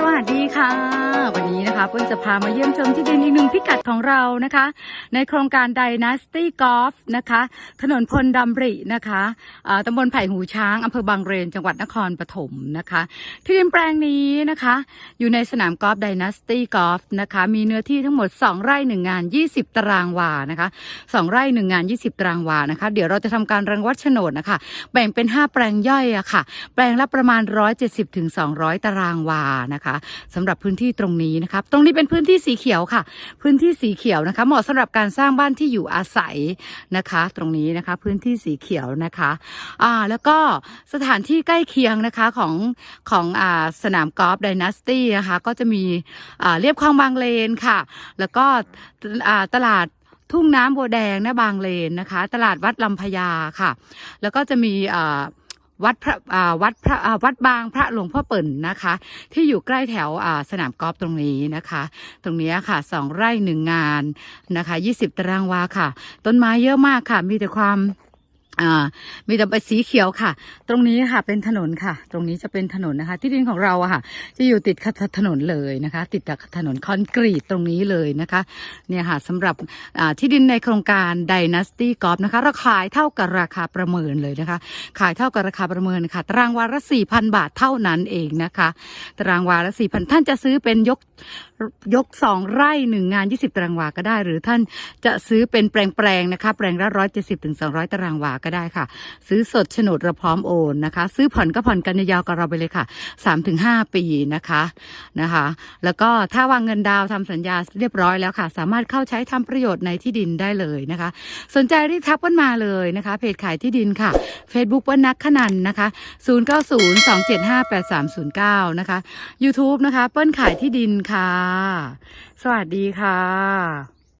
สวัสดีค่ะ วันนี้นะคะเปิ้ลจะพามาเยี่ยมชมที่ดินอีกหนึ่งพิกัดของเรานะคะ ในโครงการ Dynasty Golf นะคะ ถนนพลดำรินะคะอ่าตำบลไผ่หูช้างอำเภอบางเรนจังหวัดนครปฐมนะคะ ที่ดินแปลงนี้นะคะ อยู่ในสนามกอล์ฟ Dynasty Golf นะคะ มีเนื้อที่ทั้งหมด 2 ไร่ 1 งาน 20 ตารางวานะคะ 2 ไร่ 1 งาน 20 ตารางวานะคะ เดี๋ยวเราจะทำการรังวัดโฉนดนะคะ แบ่งเป็น 5 แปลงย่อยอะค่ะ แปลงละประมาณ 170ถึง200 ตารางวานะคะสำหรับพื้นที่ตรงนี้นะครับตรงนี้เป็นพื้นที่สีเขียวค่ะ พื้นที่สีเขียวนะคะ เหมาะสำหรับการสร้างบ้านที่อยู่อาศัยนะคะ ตรงนี้นะคะ พื้นที่สีเขียวนะคะอ่าแล้วก็สถานที่ใกล้เคียงนะคะของของอ่าสนามกอล์ฟไดนาสตี้นะคะก็จะมีอ่าเรียบคลองบางเลนค่ะ แล้วก็อ่าตลาดทุ่งน้ำบัวแดงนะบางเลนนะคะ ตลาดวัดลำพญาค่ะ แล้วก็จะมีอ่า วัดพระอ่าวัดพระอ่าวัดบางพระหลวงพ่อเปิ่นนะคะ ที่อยู่ใกล้แถวอ่าสนามกอล์ฟตรงนี้นะคะ ตรงนี้ค่ะสองไร่หนึ่งงานนะคะยี่สิบตารางวาค่ะ ต้นไม้เยอะมากค่ะมีแต่ความ อ่ามีแต่ใบสีเขียวค่ะ ตรงนี้ค่ะเป็นถนนค่ะ ตรงนี้จะเป็นถนนนะคะ ที่ดินของเราอะค่ะ จะอยู่ติดกับถนนเลยนะคะ ติดกับถนนคอนกรีตตรงนี้เลยนะคะ เนี่ยค่ะสำหรับอ่าที่ดินในโครงการ Dynasty Golf นะคะราคาเท่ากับราคาประเมินเลยนะคะ ขายเท่ากับราคาประเมินค่ะ ตารางวาละ4,000บาทเท่านั้นเองนะคะ ตารางวาละ4,000ท่านจะซื้อเป็นยกยกสองไร่หนึ่งงาน20ตารางวาก็ได้ หรือท่านจะซื้อเป็นแปลงๆนะคะ แปลงละ170ถึง200ตารางวาก็ได้ค่ะ ซื้อสดโฉนดเราพร้อมโอนนะคะ ซื้อผ่อนก็ผ่อนกันยาวๆกับเราไปเลยค่ะ3-5 ปีนะคะนะคะ แล้วก็ถ้าวางเงินดาวน์ทำสัญญาเรียบร้อยแล้วค่ะ สามารถเข้าใช้ทำประโยชน์ในที่ดินได้เลยนะคะ สนใจรีบทักเปิ้ลมาเลยนะคะ เพจขายที่ดินค่ะ Facebook เปิ้ลนักขนันนะคะ 0902758309 นะคะ YouTube นะคะ เปิ้ลขายที่ดินค่ะ สวัสดีค่ะ